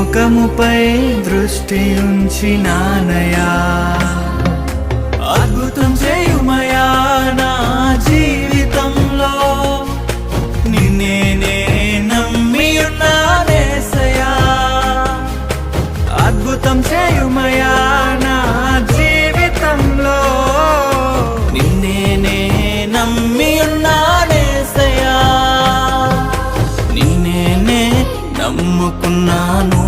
ముఖముపై దృష్టి ఉంచి నానయా అద్భుతం చేయుమయా నా జీవితంలో. నిన్నేనే నమ్మి ఉన్నానేసయా అద్భుతం చేయుమయా నా జీవితంలో. నిన్నేనే నమ్మి ఉన్నానేసయా నిన్నేనే నమ్ముకున్నాను.